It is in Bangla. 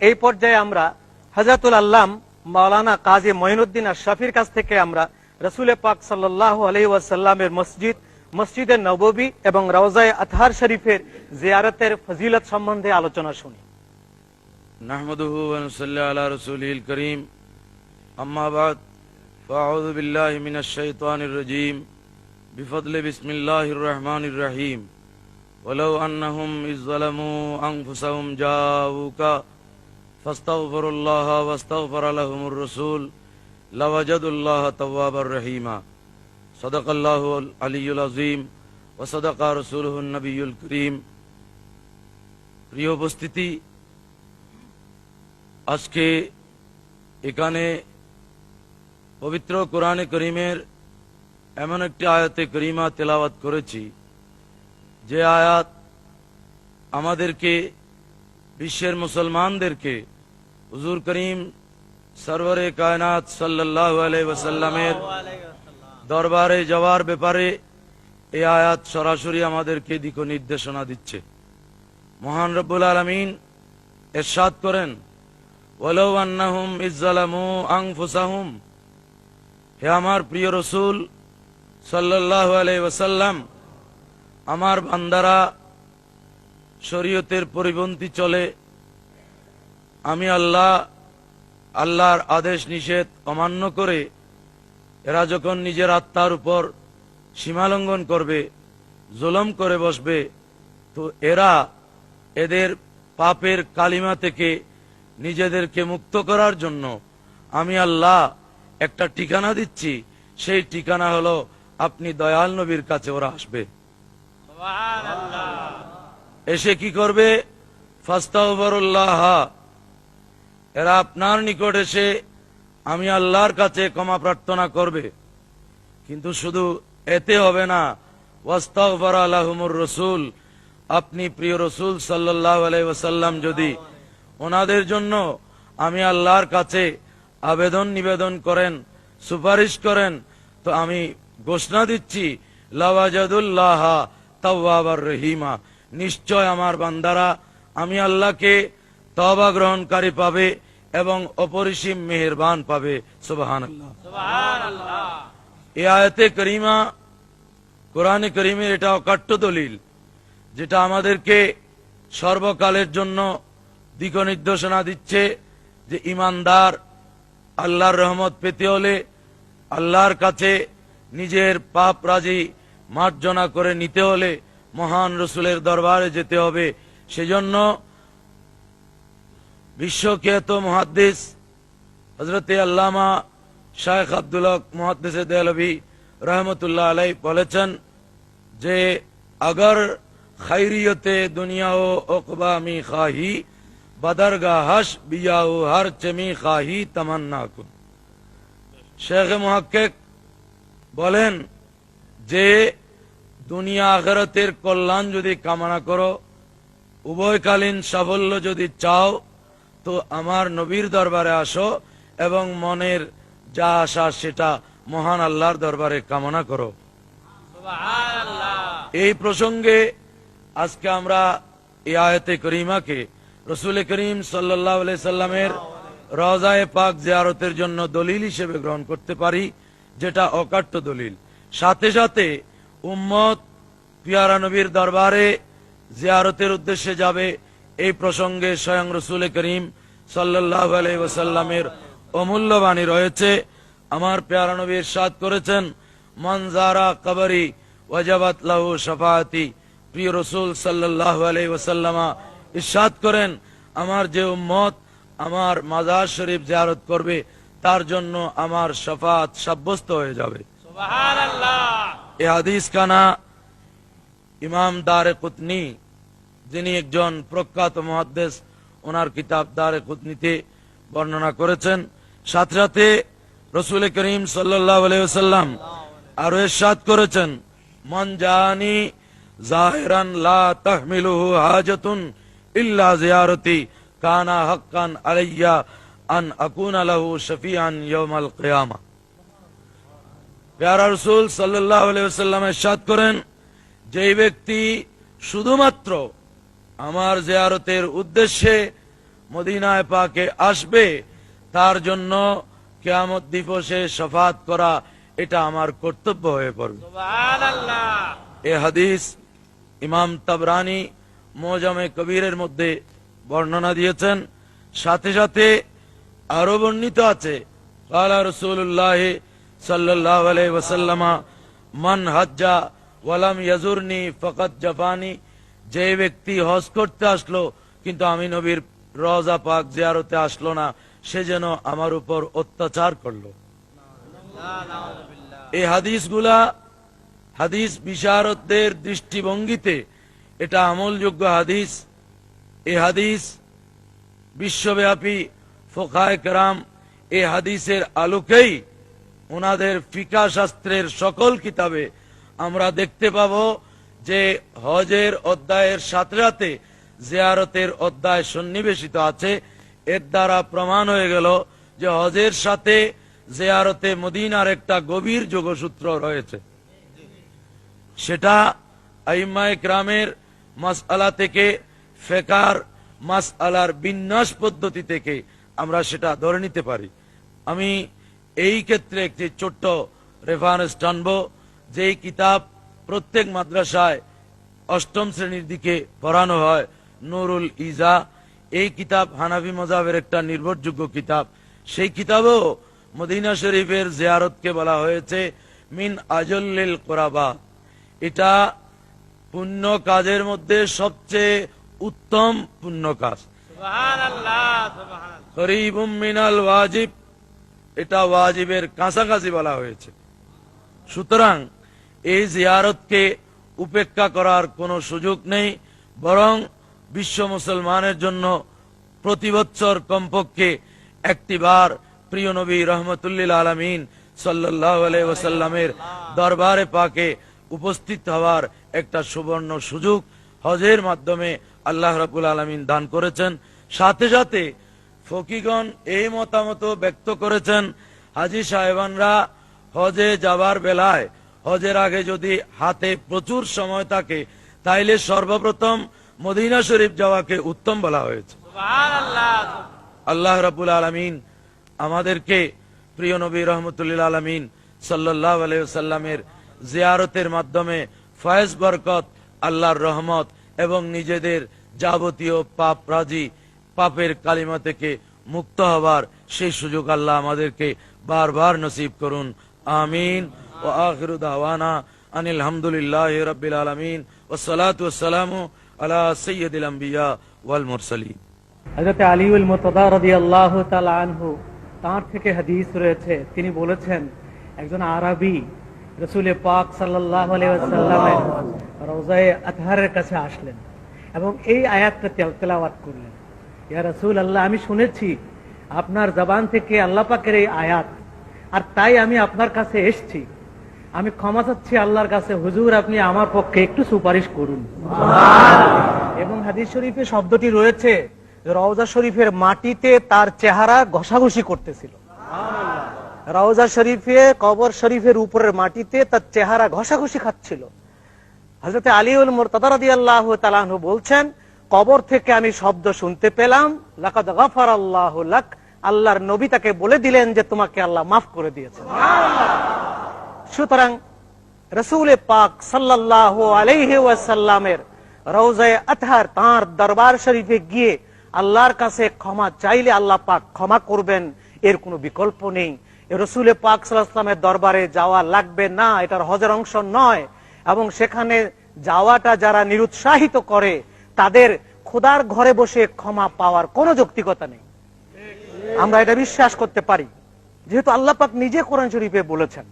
এই পর্যায়ে আমরা হাজাতুল আল্লাম মাওলানা কাজী মঈনুদ্দিন আশরাফির কাছ থেকে আমরা রসুল পাক সাল্লাহ আলহি ওয়াসাল্লামের মসজিদ মসজিদের নববী এবং রওজায় আতহার শরীফের জিয়ারতের ফজিলত সম্বন্ধে আলোচনা শুনি نحمده ونصلي على رسوله الكريم أما بعد فأعوذ بالله من الشيطان الرجيم بفضل بسم الله الرحمن الرحيم ولو أنهم إذ ظلموا أنفسهم جاءوك فاستغفروا الله واستغفر لهم الرسول لوجدوا الله توابا رحيما صدق الله العلي العظيم وصدق رسوله النبي الكريم প্রিয় উপস্থিতি আজকে এখানে পবিত্র কোরআনে করিমের এমন একটি আয়াতে করিমা তেলাওয়াত করেছি যে আয়াত আমাদেরকে বিশ্বের মুসলমানদেরকে হুজুর করিম সরওয়ারে কায়নাত সাল্লাহ আলাই ওসাল্লামের দরবারে যাওয়ার ব্যাপারে এই আয়াত সরাসরি আমাদেরকে দিক নির্দেশনা দিচ্ছে। মহান রব্বুল আলমিন এরশাদ করেন আন্নাহুম ইজ্জালামু হে আমার প্রিয় রসুল সাল্লাল্লাহু আলাইহি ওয়াসাল্লাম, আমার বান্দারা শরীয়তের পরিপন্থী চলে, আমি আল্লাহ, আল্লাহর আদেশ নিষেধ অমান্য করে এরা যখন নিজের আত্মার উপর সীমালঙ্ঘন করবে, জুলম করে বসবে, তো এরা এদের পাপের কালিমা থেকে নিজেদেরকে মুক্ত করার জন্য আমি আল্লাহ একটা ঠিকানা দিচ্ছি। সেই ঠিকানা হলো আপনি দয়াল নবীর কাছে ওরা আসবে। এসে কি করবে? এরা আপনার নিকট এসে আমি আল্লাহর কাছে ক্ষমা প্রার্থনা করবে। কিন্তু শুধু এতে হবে না। রসুল। আপনি প্রিয় রসুল সাল্লাহ যদি ওনাদের জন্য আমি আল্লাহর কাছে আবেদন নিবেদন করেন, সুপারিশ করেন, তো আমি ঘোষণা দিচ্ছি, লাওয়াজাদুল্লাহ তাওয়াবার রহিমা। নিশ্চয় আমার বান্দারা, আমি আল্লাহকে তবা গ্রহণকারী পাবে এবং অপরিসীম মেহেরবান পাবে। সুবাহান এ আয়তে করিমা, কোরআনে করিমের এটা অকাট্য দলিল, যেটা আমাদেরকে সর্বকালের জন্য দিক নির্দেশনা দিচ্ছে যে ইমানদার আল্লাহর রহমত পেতে হলে আল্লাহর কাছে নিজের পাপ রাজি মার্জনা করে নিতে হলে মহান রসুলের দরবারে যেতে হবে। সেজন্য বিশ্বখ্যাত মহাদ্দেশ হজরতে আল্লামা শায়েখ আব্দুল হক মহাদ্দেশ দেলভি রহমতুল্লাহ আলাই বলেছেন যে, আগর খৈরিয়তে দুনিয়া ও ওকবা মি খাহি বদরগা হস বিয়াউ হর চমি খাহি তামান্না কুন। শেখ মহাক্কেক বলেন যে দুনিয়া আখেরাতের কল্যাণ যদি কামনা করো উভয়কালীন সাফল্য যদি চাও তো আমার নবীর দরবারে আসো এবং মনের যা আশা সেটা মহান আল্লাহর দরবারে কামনা করো। এই প্রসঙ্গে আজকে আমরা এই আয়তে করিমাকে রসুল করিম সাল্লাহ সাল্লামের রজায় পাক জিয়ারতের জন্য দলিল হিসেবে গ্রহণ করতে পারি যেটা অকাট্য দলিল। সাথে সাথে উম্মত, পিয়ারা নবীর দরবারে জিয়ারতের উদ্দেশ্যে যাবে এই প্রসঙ্গে স্বয়ং রসুল করিম সাল্লাহ ওসাল্লামের অমূল্য বাণী রয়েছে। আমার পেয়ারা নবীর সাদ করেছেন মনজারা কবরি ওয়াজাবাত লাহু শফাতি প্রিয় রসুল সাল্লাহ আলাই ওসাল্লামা ইসাদ করেন, আমার যে উম্মত আমার মাজার শরীফ জিয়ারত করবে, তার জন্য আমার শফাত সাব্যস্ত হয়ে যাবে। এ হাদিস কানা ইমাম দারে কুতনি, যিনি একজন প্রখ্যাত মহাদ্দেশ, ওনার কিতাব দারে কুতনিতে বর্ণনা করেছেন। সাথে সাথে রসুল করিম সাল্লাম আরও এরশাদ করেছেন, মন জানি জাহিরান লা তাহমিলুহু হাজাতুন ইল্লা জিয়ারতি, কানা হাক্কান আলাইয়া আন আকুনা লাহু শফিয়ান ইয়াউমাল কিয়ামা। পেয়ারা রসুল সাল্লাহ সাল্লাম সাদ করেন যেই ব্যক্তি শুধুমাত্র আমার জিয়ারতের উদ্দেশ্যে মদিনায় পাকে আসবে তার জন্য কেয়ামত দিবসে শফাত করা এটা আমার কর্তব্য হয়ে পড়বে। এ হাদিস ইমাম তাবরানি মোজামে কবিরের মধ্যে বর্ণনা দিয়েছেন। সাথে সাথে আরও বর্ণিত আছে কালা রসুল্লাহ সাল্লাহ ওসাল্লামা মান হাজ্জা ওয়ালাম ইয়াজুরনি ফকত জাপানি যে ব্যক্তি হজ করতে আসলো, কিন্তু আমি নবীর রজা পাক জিয়ারতে আসলো না, সে যেন আমার উপর অত্যাচার করল। এই হাদিসগুলা, হাদিস বিশারদদের দৃষ্টিভঙ্গিতে এটা আমলযোগ্য হাদিস। এই হাদিস বিশ্বব্যাপী ফোকায় কেরাম, এই হাদিসের আলোকেই ওনাদের ফিকা শাস্ত্রের সকল কিতাবে আমরা দেখতে পাব যে হজের অধ্যায়ের সাথে সাথে জিয়ারতের অধ্যায় সন্নিবেশিত আছে। এর দ্বারা প্রমাণ হয়ে গেল যে হজের সাথে জিয়ারতে মদিনার একটা গভীর যোগসূত্র রয়েছে। সেটা আইমায় গ্রামের মাসআলা থেকে, ফেকার মাসআলার বিন্যাস পদ্ধতি থেকে আমরা সেটা ধরে নিতে পারি। আমি এই ক্ষেত্রে একটি ছোট্ট রেফারেন্স টানব যেই কিতাব প্রত্যেক মাদ্রাসায় অষ্টম শ্রেণির দিকে পড়ানো হয় নুরুল ইজা। এই কিতাব হানাফি মজাবের একটা নির্ভরযোগ্য কিতাব। সেই কিতাবেও মদিনা শরীফের জিয়ারতকে বলা হয়েছে মিন আজল্লিল কোরাবা। এটা পুণ্য কাজের মধ্যে সবচেয়ে উত্তম পুণ্য কাজ। করিবুম মিনাল ওয়াজিব এটা ওয়াজিবের কাছাকাছি বলা হয়েছে। সুতরাং এই জিয়ারতকে উপেক্ষা করার কোনো সুযোগ নেই, বরং বিশ্ব মুসলমানের জন্য প্রতি বছর কমপক্ষে একটিবার প্রিয় নবী রহমতুল্লিল আলমিন সাল্লাহ ওসাল্লামের দরবারে পাকে উপস্থিত হওয়ার একটা সুবর্ণ সুযোগ হজের মাধ্যমে আল্লাহ রাবুল আলমিন দান করেছেন। সাথে সাথে ফকিগণ এই মতামত ব্যক্ত করেছেন হাজি সাহেবানরা হজে যাবার বেলায়। হজের আগে যদি হাতে প্রচুর সময় থাকে তাইলে সর্বপ্রথম মদিনা শরীফ যাওয়াকে উত্তম বলা হয়েছে। আল্লাহ রাবুল আলমিন আমাদেরকে প্রিয় নবী রহমতুল্লিল আলমিন সাল্লাহ আলাইসাল্লামের জিয়ারতের মাধ্যমে ফয়েজ বরকত আল্লাহর রহমত এবং নিজেদের যাবতীয় পাপ রাজি পাপের কালিমা থেকে মুক্ত হবার সেই সুযোগ আল্লাহ আমাদেরকে বারবার নসিব করুন। আমিন। ও আখিরু দাওয়ানা আনিল হামদুলিল্লাহ রব্বিল আলমিন। ও সালামু আলা সৈয়দিল আম্বিয়া ওয়াল মুরসালিন। হজরত আলিউল মোতদা রদি আল্লাহ আনহু, তাঁর থেকে হাদিস রয়েছে। তিনি বলেছেন, একজন আরবি রসুল পাক সাল্লাহ আলাইসাল্লামের রোজায় আতহারের কাছে আসলেন এবং এই আয়াতটা তেল- তেলাওয়াত করলেন। ইয়া রসুল আল্লাহ আমি শুনেছি আপনার জবান থেকে আল্লাহ পাকের এই আয়াত। আর তাই আমি আপনার কাছে এসছি। আমি ক্ষমা চাচ্ছি আল্লাহর কাছে। হুজুর আপনি আমার পক্ষে একটু সুপারিশ করুন। এবং হাদিস শরীফে শব্দটি রয়েছে রওজা শরীফের মাটিতে তার চেহারা ঘষাঘষি করতেছিল। রওজা শরীফে কবর শরীফের উপরের মাটিতে তার চেহারা ঘষাঘষি খাচ্ছিল। হজরত আলীউল মোরতাদি আল্লাহ তালাহু বলছেন কবর থেকে আমি শব্দ শুনতে পেলাম আল্লাহ লাক, আল্লাহর নবী তাকে বলে দিলেন যে তোমাকে আল্লাহ মাফ করে দিয়েছেন। সুতরাং রসুল পাক সাল্লাহ আলাইহি ওয়াসাল্লামের রওজায় আতহার তাঁর দরবার শরীফে গিয়ে আল্লাহর কাছে ক্ষমা চাইলে আল্লাহ পাক ক্ষমা করবেন, এর কোনো বিকল্প নেই। রসুল পাক সাল্লাহামের দরবারে যাওয়া লাগবে না, এটার হজের অংশ নয়, এবং সেখানে যাওয়াটা যারা নিরুৎসাহিত করে তাদের খোদার ঘরে বসে ক্ষমা পাওয়ার কোনো যৌক্তিকতা নেই। আমরা এটা বিশ্বাস করতে পারি। যেহেতু আল্লাহ পাক নিজে কোরআন শরীফে বলেছেন।